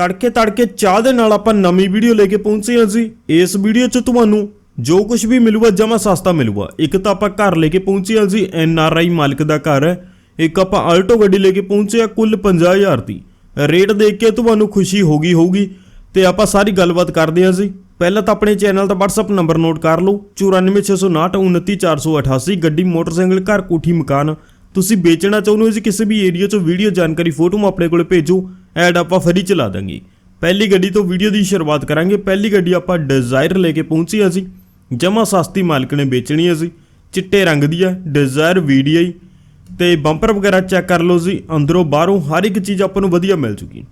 ਤੜਕੇ ਤੜਕੇ ਚਾਹ ਦੇ ਨਾਲ ਆਪਾਂ ਨਵੀਂ ਵੀਡੀਓ ਲੈ ਕੇ ਪਹੁੰਚੇ ਹਾਂ ਜੀ। ਇਸ ਵੀਡੀਓ 'ਚ ਤੁਹਾਨੂੰ ਜੋ ਕੁਝ ਵੀ ਮਿਲੂਗਾ, ਜਮਾ ਸਸਤਾ ਮਿਲੂਗਾ। ਇੱਕ ਤਾਂ ਆਪਾਂ ਘਰ ਲੈ ਕੇ ਪਹੁੰਚੇ ਹਾਂ ਜੀ, ਐਨ ਆਰ ਆਈ ਮਾਲਕ ਦਾ ਘਰ ਹੈ। ਇੱਕ ਆਪਾਂ ਆਲਟੋ ਗੱਡੀ ਲੈ ਕੇ ਪਹੁੰਚੇ ਹਾਂ ਕੁੱਲ 50000 ਦੀ। ਰੇਟ ਦੇਖ ਕੇ ਤੁਹਾਨੂੰ ਖੁਸ਼ੀ ਹੋਗੀ ਹੋਊਗੀ। ਤੇ ਆਪਾਂ ਸਾਰੀ ਗੱਲਬਾਤ ਕਰਦੇ ਹਾਂ ਜੀ। ਪਹਿਲਾਂ ਤਾਂ ਆਪਣੇ ਚੈਨਲ ਦਾ WhatsApp ਨੰਬਰ ਨੋਟ ਕਰ ਲਓ। 9469299488 ਗੱਡੀ, ਮੋਟਰਸਾਈਕਲ, ਘਰ, ਕੋਠੀ, ਮਕਾਨ। ਤੁਸੀਂ ਵੇਚਣਾ ਚਾਹੁੰਦੇ ਹੋ ਜੀ, ਕਿਸੇ ਵੀ ਏਰੀਆ 'ਚੋਂ ਵੀਡੀਓ ਜਾਣਕਾਰੀ ਫੋਟੋ ਆਪਣੇ ਕੋਲੇ ਭੇਜੋ ਐਡ ਆਪਾਂ ਫਰੀ ਚਲਾ ਦਾਂਗੇ। ਪਹਿਲੀ ਗੱਡੀ ਤੋਂ ਵੀਡੀਓ ਦੀ ਸ਼ੁਰੂਆਤ ਕਰਾਂਗੇ, ਪਹਿਲੀ ਗੱਡੀ ਆਪਾਂ ਡਿਜ਼ਾਇਰ ਲੈ ਕੇ ਪਹੁੰਚੇ ਹਾਂ ਜੀ। ਜਮਾ ਸਸਤੀ ਮਾਲਕ ਨੇ ਵੇਚਣੀ ਹੈ ਜੀ, ਚਿੱਟੇ ਰੰਗ ਦੀ ਹੈ ਡਿਜ਼ਾਇਰ VDI ਤੇ ਬੰਪਰ ਵਗੈਰਾ ਚੈੱਕ ਕਰ ਲਓ ਜੀ, ਅੰਦਰੋਂ ਬਾਹਰੋਂ ਹਰ ਇੱਕ ਚੀਜ਼ ਆਪਾਂ ਨੂੰ ਵਧੀਆ ਮਿਲ ਚੁੱਕੀ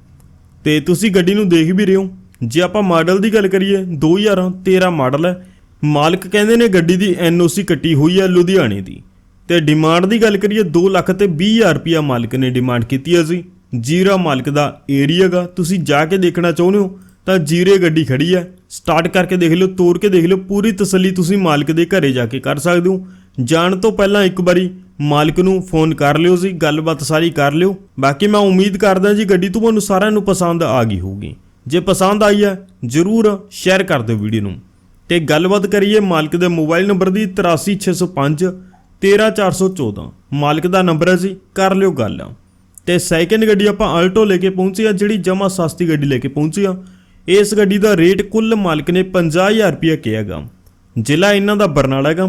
ਤੇ ਤੁਸੀਂ ਗੱਡੀ ਨੂੰ ਦੇਖ ਵੀ ਰਹੇ ਹੋ, ਜੇ ਆਪਾਂ ਮਾਡਲ ਦੀ ਗੱਲ ਕਰੀਏ 2013 ਮਾਡਲ ਹੈ। ਮਾਲਕ ਕਹਿੰਦੇ ਨੇ ਗੱਡੀ ਦੀ NOC ਕੱਟੀ ਹੋਈ ਹੈ ਲੁਧਿਆਣੇ ਦੀ। ਤੇ ਡਿਮਾਂਡ ਦੀ ਗੱਲ ਕਰੀਏ 2 ਲੱਖ ਤੇ 20000 ਰੁਪਿਆ ਮਾਲਕ ਨੇ ਡਿਮਾਂਡ ਕੀਤੀ ਹੈ ਜੀ। ਜੀਰਾ ਮਾਲਕ ਦਾ ਏਰੀਆ ਗਾ। ਤੁਸੀਂ ਜਾ ਕੇ ਦੇਖਣਾ ਚਾਹੁੰਦੇ ਹੋ, ਤਾਂ ਜੀਰੇ ਗੱਡੀ ਖੜੀ ਹੈ। ਸਟਾਰਟ ਕਰਕੇ ਦੇਖ ਲਿਓ, ਤੋੜ ਕੇ ਦੇਖ ਲਿਓ, ਪੂਰੀ ਤਸੱਲੀ ਤੁਸੀਂ ਮਾਲਕ ਦੇ ਘਰੇ ਜਾ ਕੇ ਕਰ ਸਕਦੇ ਹੋ। ਜਾਣ ਤੋਂ ਪਹਿਲਾਂ ਇੱਕ ਵਾਰੀ ਮਾਲਕ ਨੂੰ ਫੋਨ ਕਰ ਲਿਓ ਜੀ, ਗੱਲਬਾਤ ਸਾਰੀ ਕਰ ਲਿਓ। ਬਾਕੀ ਮੈਂ ਉਮੀਦ ਕਰਦਾ ਜੀ, ਗੱਡੀ ਤੁਹਾਨੂੰ ਸਾਰਿਆਂ ਨੂੰ ਪਸੰਦ ਆ ਗਈ ਹੋਊਗੀ। ਜੇ ਪਸੰਦ ਆਈ ਹੈ, ਜਰੂਰ ਸ਼ੇਅਰ ਕਰ ਦਿਓ ਵੀਡੀਓ ਨੂੰ। ਤੇ ਗੱਲਬਾਤ ਕਰੀਏ ਮਾਲਕ ਦੇ ਮੋਬਾਈਲ ਨੰਬਰ ਦੀ 83605 13414 ਮਾਲਕ ਦਾ ਨੰਬਰ ਹੈ ਜੀ, ਕਰ ਲਿਓ ਗੱਲ। ਤੇ ਸੈਕਿੰਡ ਗੱਡੀ ਆਪਾਂ ਆਲਟੋ ਲੈ ਕੇ ਪਹੁੰਚੇ ਆ ਜਿਹੜੀ ਜਮਾ ਸਸਤੀ ਗੱਡੀ ਲੈ ਕੇ ਪਹੁੰਚੇ ਆ ਇਸ ਗੱਡੀ ਦਾ ਰੇਟ ਕੁੱਲ ਮਾਲਕ ਨੇ 50000 ਰੁਪਏ ਕਿਹਾਗਾ ਜ਼ਿਲ੍ਹਾ ਇਹਨਾਂ ਦਾ ਬਰਨਾਲਾ ਹੈਗਾ,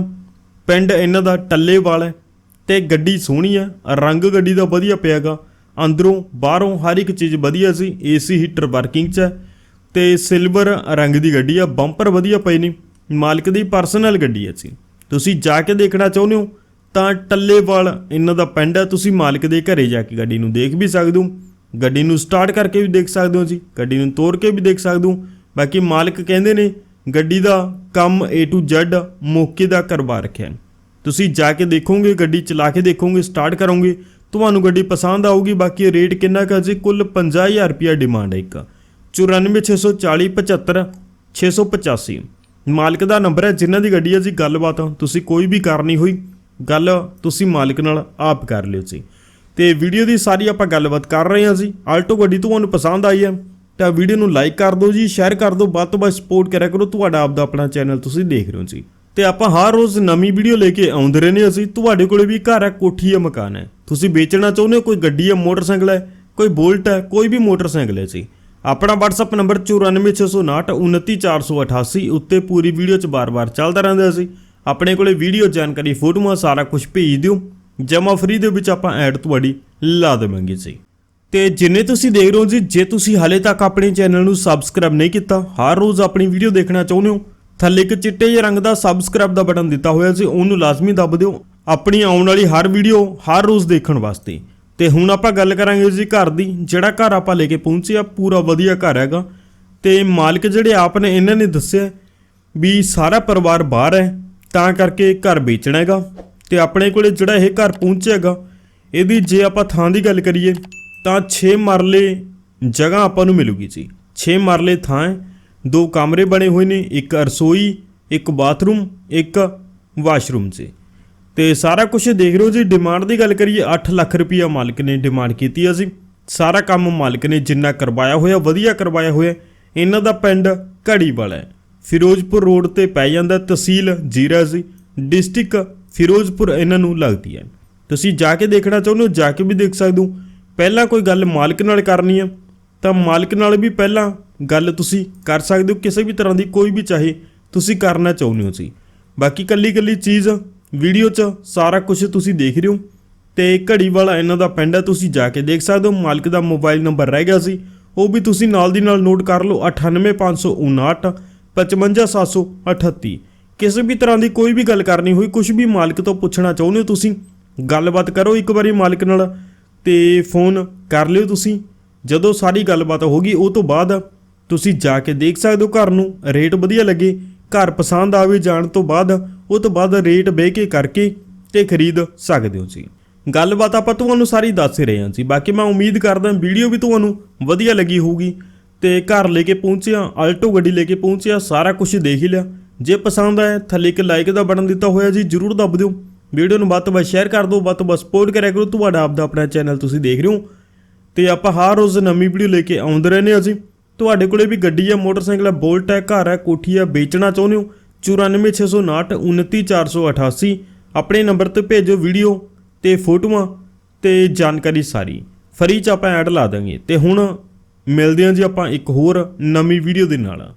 ਪਿੰਡ ਇਹਨਾਂ ਦਾ ਟੱਲੇਵਾਲ ਹੈ, ਤੇ ਗੱਡੀ ਸੋਹਣੀ ਆ ਰੰਗ ਗੱਡੀ ਦਾ ਵਧੀਆ ਪਿਆਗਾ ਅੰਦਰੋਂ ਬਾਹਰੋਂ ਹਰ ਇੱਕ ਚੀਜ਼ ਵਧੀਆ ਸੀ ਏਸੀ ਹੀਟਰ ਵਰਕਿੰਗ 'ਚ ਹੈ, ਤੇ ਸਿਲਵਰ ਰੰਗ ਦੀ ਗੱਡੀ ਆ ਬੰਪਰ ਵਧੀਆ ਪਏ ਨੇ। ਮਾਲਕ ਦੀ ਪਰਸਨਲ ਗੱਡੀ ਹੈ ਜੀ। ਤੁਸੀਂ ਜਾ ਕੇ ਦੇਖਣਾ ਚਾਹੁੰਦੇ ਹੋ ਤਾਂ ਟੱਲੇਵਾਲ ਇਹਨਾਂ ਦਾ ਪਿੰਡ ਹੈ, ਤੁਸੀਂ ਮਾਲਕ ਦੇ ਘਰੇ ਜਾ ਕੇ ਗੱਡੀ ਨੂੰ ਦੇਖ ਵੀ ਸਕਦੇ ਹੋ। ਗੱਡੀ ਨੂੰ ਸਟਾਰਟ ਕਰਕੇ ਵੀ ਦੇਖ ਸਕਦੇ ਹੋ ਜੀ। ਗੱਡੀ ਨੂੰ ਤੋੜ ਕੇ ਵੀ ਦੇਖ ਸਕਦੇ ਹੋ। ਬਾਕੀ ਮਾਲਕ ਕਹਿੰਦੇ ਨੇ, ਗੱਡੀ ਦਾ ਕੰਮ A to Z ਮੌਕੇ ਦਾ ਕਰਵਾ ਰੱਖਿਆ ਤੁਸੀਂ ਜਾ ਕੇ ਦੇਖੋਗੇ, ਗੱਡੀ ਚਲਾ ਕੇ ਦੇਖੋਗੇ ਸਟਾਰਟ ਕਰੋਗੇ, ਤੁਹਾਨੂੰ ਗੱਡੀ ਪਸੰਦ ਆਊਗੀ। ਬਾਕੀ ਰੇਟ ਕਿੰਨਾ ਕਾ ਜੀ? ਕੁੱਲ 50000 ਰੁਪਿਆ ਡਿਮਾਂਡ ਹੈ ਇੱਕ। 9464075685 685 ਮਾਲਕ ਦਾ ਨੰਬਰ ਹੈ, ਜਿਨ੍ਹਾਂ ਦੀ ਗੱਡੀ ਹੈ ਜੀ, ਗੱਲਬਾਤ, ਤੁਸੀਂ ਕੋਈ ਵੀ ਕਰਨੀ ਹੋਈ। ਗੱਲ ਤੁਸੀਂ ਮਾਲਕ ਨਾਲ ਆਪ ਕਰ ਲਿਓ ਜੀ। ਤੇ ਵੀਡੀਓ ਦੀ ਸਾਰੀ ਆਪਾਂ ਗੱਲਬਾਤ ਕਰ ਰਹੇ ਹਾਂ ਜੀ। ਆਲਟੋ ਗੱਡੀ ਤੁਹਾਨੂੰ ਪਸੰਦ ਆਈ ਹੈ, ਤਾਂ ਵੀਡੀਓ ਨੂੰ ਲਾਈਕ ਕਰ ਦਿਓ ਜੀ ਸ਼ੇਅਰ ਕਰ ਦਿਓ, ਵੱਧ ਤੋਂ ਵੱਧ ਸਪੋਰਟ ਕਰਿਆ ਕਰੋ, ਤੁਹਾਡਾ ਆਪਦਾ ਆਪਣਾ ਚੈਨਲ ਤੁਸੀਂ ਦੇਖ ਰਹੇ ਹੋ ਜੀ। ਤੇ ਆਪਾਂ ਹਰ ਰੋਜ਼ ਨਵੀਂ ਵੀਡੀਓ ਲੈ ਕੇ ਆਉਂਦੇ ਰਹਿੰਦੇ ਅਸੀਂ ਤੁਹਾਡੇ ਕੋਲੇ ਵੀ ਘਰ ਹੈ, ਕੋਠੀ ਹੈ, ਮਕਾਨ ਹੈ। ਤੁਸੀਂ ਵੇਚਣਾ ਚਾਹੁੰਦੇ ਹੋ, ਕੋਈ ਗੱਡੀ ਹੈ, ਮੋਟਰਸਾਈਕਲ ਹੈ, ਕੋਈ ਬੋਲਟ ਹੈ, ਕੋਈ ਵੀ ਮੋਟਰਸਾਈਕਲ ਹੈ ਜੀ। ਆਪਣਾ WhatsApp ਨੰਬਰ 9469299488 ਉੱਤੇ ਪੂਰੀ ਵੀਡੀਓ 'ਚ ਬਾਰ-ਬਾਰ ਚੱਲਦਾ ਰਹਿੰਦਾ ਸੀ ਆਪਣੇ ਕੋਲੇ ਵੀਡੀਓ ਜਾਣਕਾਰੀ, ਫੋਟੋਆਂ, ਸਾਰਾ ਕੁਝ ਭੇਜ ਦਿਓ। ਜਮਾ ਫਰੀ ਦੇ ਵਿੱਚ ਆਪਾਂ ਐਡ ਤੁਹਾਡੀ ਲਾ ਦੇਵਾਂਗੇ ਜੀ। ਤੇ ਜਿੰਨੇ ਤੁਸੀਂ ਦੇਖ ਰਹੇ ਹੋ ਜੀ, ਜੇ ਤੁਸੀਂ ਹਾਲੇ ਤੱਕ ਆਪਣੇ ਚੈਨਲ ਨੂੰ ਸਬਸਕ੍ਰਾਈਬ ਨਹੀਂ ਕੀਤਾ, ਹਰ ਰੋਜ਼ ਆਪਣੀ ਵੀਡੀਓ ਦੇਖਣਾ ਚਾਹੁੰਦੇ ਹੋ, ਥੱਲੇ ਇੱਕ ਚਿੱਟੇ ਜਿਹੇ ਰੰਗ ਦਾ ਸਬਸਕ੍ਰਾਈਬ ਦਾ ਬਟਨ ਦਿੱਤਾ ਹੋਇਆ ਸੀ, ਉਹਨੂੰ ਲਾਜ਼ਮੀ ਦੱਬ ਦਿਓ। ਆਪਣੀ ਆਉਣ ਵਾਲੀ ਹਰ ਵੀਡੀਓ ਹਰ ਰੋਜ਼ ਦੇਖਣ ਵਾਸਤੇ। ਤੇ ਹੁਣ ਆਪਾਂ ਗੱਲ ਕਰਾਂਗੇ ਜੀ ਘਰ ਦੀ, ਜਿਹੜਾ ਘਰ ਆਪਾਂ ਲੈ ਕੇ ਪਹੁੰਚੇ ਆ ਪੂਰਾ ਵਧੀਆ ਘਰ ਹੈਗਾ। ਤੇ ਮਾਲਕ ਜਿਹੜੇ ਆਪ ਨੇ, ਇਹਨਾਂ ਨੇ ਦੱਸਿਆ ਵੀ ਸਾਰਾ ਪਰਿਵਾਰ ਬਾਹਰ ਹੈ। ਤਾਂ ਕਰਕੇ ਘਰ ਵੇਚਣਾ ਹੈਗਾ ਤੇ ਆਪਣੇ ਕੋਲੇ ਜਿਹੜਾ ਇਹ ਘਰ ਪਹੁੰਚਿਆ ਹੈਗਾ, ਇਹਦੀ ਜੇ ਆਪਾਂ ਥਾਂ ਦੀ ਗੱਲ ਕਰੀਏ, ਤਾਂ 6 ਮਰਲੇ ਜਗ੍ਹਾ ਆਪਾਂ ਨੂੰ ਮਿਲੂਗੀ ਜੀ। 6 ਮਰਲੇ ਥਾਂ ਹੈ, ਦੋ ਕਮਰੇ ਬਣੇ ਹੋਏ ਨੇ, ਇੱਕ ਰਸੋਈ, ਇੱਕ ਬਾਥਰੂਮ, ਇੱਕ ਵਾਸ਼ਰੂਮ ਜੀ। ਤੇ ਸਾਰਾ ਕੁਝ ਦੇਖ ਰਹੇ ਹੋ ਜੀ ਡਿਮਾਂਡ ਦੀ ਗੱਲ ਕਰੀਏ 8 ਲੱਖ ਰੁਪਈਆ ਮਾਲਕ ਨੇ ਡਿਮਾਂਡ ਕੀਤੀ ਹੈ ਜੀ। ਸਾਰਾ ਕੰਮ ਮਾਲਕ ਨੇ ਜਿੰਨਾ ਕਰਵਾਇਆ ਹੋਇਆ, ਵਧੀਆ ਕਰਵਾਇਆ ਹੋਇਆ, ਇਹਨਾਂ ਦਾ ਪਿੰਡ ਘੜੀ ਵਾਲਾ ਹੈ। ਫਿਰੋਜ਼ਪੁਰ ਰੋਡ ਤੇ ਪੈ ਜਾਂਦਾ ਤਹਿਸੀਲ ਜੀਰਾ ਜੀ। ਡਿਸਟ੍ਰਿਕਟ ਫਿਰੋਜ਼ਪੁਰ ਇਹਨਾਂ ਨੂੰ ਲੱਗਦੀ ਹੈ। ਤੁਸੀਂ ਜਾ ਕੇ ਦੇਖਣਾ ਚਾਹੁੰਦੇ ਹੋ, ਜਾ ਕੇ ਵੀ ਦੇਖ ਸਕਦੇ ਹੋ। ਪਹਿਲਾਂ ਕੋਈ ਗੱਲ ਮਾਲਕ ਨਾਲ ਕਰਨੀ ਹੈ, ਤਾਂ ਮਾਲਕ ਨਾਲ ਵੀ ਪਹਿਲਾਂ ਗੱਲ ਤੁਸੀਂ ਕਰ ਸਕਦੇ ਹੋ, ਕਿਸੇ ਵੀ ਤਰ੍ਹਾਂ ਦੀ ਕੋਈ ਵੀ ਚਾਹੇ ਤੁਸੀਂ ਕਰਨਾ ਚਾਹੁੰਦੇ ਹੋ ਜੀ। ਬਾਕੀ ਕੱਲੀ ਕੱਲੀ ਚੀਜ਼, ਵੀਡੀਓ 'ਚ ਸਾਰਾ ਕੁਝ ਤੁਸੀਂ ਦੇਖ ਰਹੇ ਹੋ ਤੇ ਘੜੀ ਵਾਲਾ ਇਹਨਾਂ ਦਾ ਪਿੰਡ ਹੈ, ਤੁਸੀਂ ਜਾ ਕੇ ਦੇਖ ਸਕਦੇ ਹੋ। ਮਾਲਕ ਦਾ ਮੋਬਾਈਲ ਨੰਬਰ ਰਹਿ ਗਿਆ ਸੀ, ਉਹ ਵੀ ਤੁਸੀਂ ਨਾਲ ਦੀ ਨਾਲ ਨੋਟ ਕਰ ਲਓ 98559 55738 ਕਿਸੇ ਵੀ ਤਰ੍ਹਾਂ ਦੀ ਕੋਈ ਵੀ ਗੱਲ ਕਰਨੀ ਹੋਈ ਕੁਝ ਵੀ ਮਾਲਕ ਤੋਂ ਪੁੱਛਣਾ ਚਾਹੁੰਦੇ ਹੋ ਤੁਸੀਂ, ਗੱਲਬਾਤ ਕਰੋ ਇੱਕ ਵਾਰੀ ਮਾਲਕ ਨਾਲ ਤੇ ਫੋਨ ਕਰ ਲਿਓ ਤੁਸੀਂ। ਜਦੋਂ ਸਾਰੀ ਗੱਲਬਾਤ ਹੋ ਗਈ, ਉਹ ਤੋਂ ਬਾਅਦ ਤੁਸੀਂ ਜਾ ਕੇ ਦੇਖ ਸਕਦੇ ਹੋ ਘਰ ਨੂੰ, ਰੇਟ ਵਧੀਆ ਲੱਗੇ, ਘਰ ਪਸੰਦ ਆਵੇ ਜਾਣ ਤੋਂ ਬਾਅਦ, ਉਹ ਤੋਂ ਬਾਅਦ ਰੇਟ ਬਹਿ ਕੇ ਕਰਕੇ ਤੇ ਖਰੀਦ ਸਕਦੇ ਹੋ ਜੀ ਗੱਲਬਾਤ ਆਪਾਂ ਤੁਹਾਨੂੰ ਸਾਰੀ ਦੱਸ ਰਹੇ ਹਾਂ ਜੀ। ਬਾਕੀ ਮੈਂ ਉਮੀਦ ਕਰਦਾ ਵੀਡੀਓ ਵੀ ਤੁਹਾਨੂੰ ਵਧੀਆ ਲੱਗੀ ਹੋਊਗੀ। ਤੇ ਘਰ ਲੈ ਕੇ ਪਹੁੰਚਿਆ, ਆਲਟੋ ਗੱਡੀ ਲੈ ਕੇ ਪਹੁੰਚਿਆ, ਸਾਰਾ ਕੁਝ ਦੇਖ ਹੀ ਲਿਆ। ਜੇ ਪਸੰਦ ਆਇਆ, ਥੱਲੇ ਇੱਕ ਲਾਈਕ ਦਾ ਬਟਨ ਦਿੱਤਾ ਹੋਇਆ ਜੀ, ਜਰੂਰ ਦੱਬ ਦਿਓ। ਵੀਡੀਓ ਨੂੰ ਵੱਧ ਤੋਂ ਵੱਧ ਸ਼ੇਅਰ ਕਰ ਦਿਓ, ਵੱਧ ਤੋਂ ਵੱਧ ਸਪੋਰਟ ਕਰਿਆ ਕਰੋ। ਤੁਹਾਡਾ ਆਪਦਾ ਆਪਣਾ ਚੈਨਲ ਤੁਸੀਂ ਦੇਖ ਰਹੇ ਹੋ। ਤੇ ਆਪਾਂ ਹਰ ਰੋਜ਼ ਨਵੀਂ ਵੀਡੀਓ ਲੈ ਕੇ ਆਉਂਦੇ ਰਹਿੰਦੇ ਹਾਂ ਜੀ। ਤੁਹਾਡੇ ਕੋਲੇ ਵੀ ਗੱਡੀ ਹੈ ਮੋਟਰਸਾਈਕਲ ਹੈ ਬੋਲਟ ਹੈ ਘਰ ਹੈ ਕੋਠੀ ਹੈ ਵੇਚਣਾ ਚਾਹੁੰਦੇ ਹੋ? 94659 29488 ਆਪਣੇ ਨੰਬਰ ਤੇ ਭੇਜੋ ਵੀਡੀਓ ਤੇ ਫੋਟੋਆਂ ਤੇ ਜਾਣਕਾਰੀ ਸਾਰੀ। ਫਰੀ ਚ ਆਪਾਂ ਐਡ ਲਾ ਦਾਂਗੇ। ਤੇ ਹੁਣ ਮਿਲਦੇ ਹਾਂ ਜੀ ਆਪਾਂ ਇੱਕ ਹੋਰ ਨਵੀਂ ਵੀਡੀਓ ਦੇ ਨਾਲ।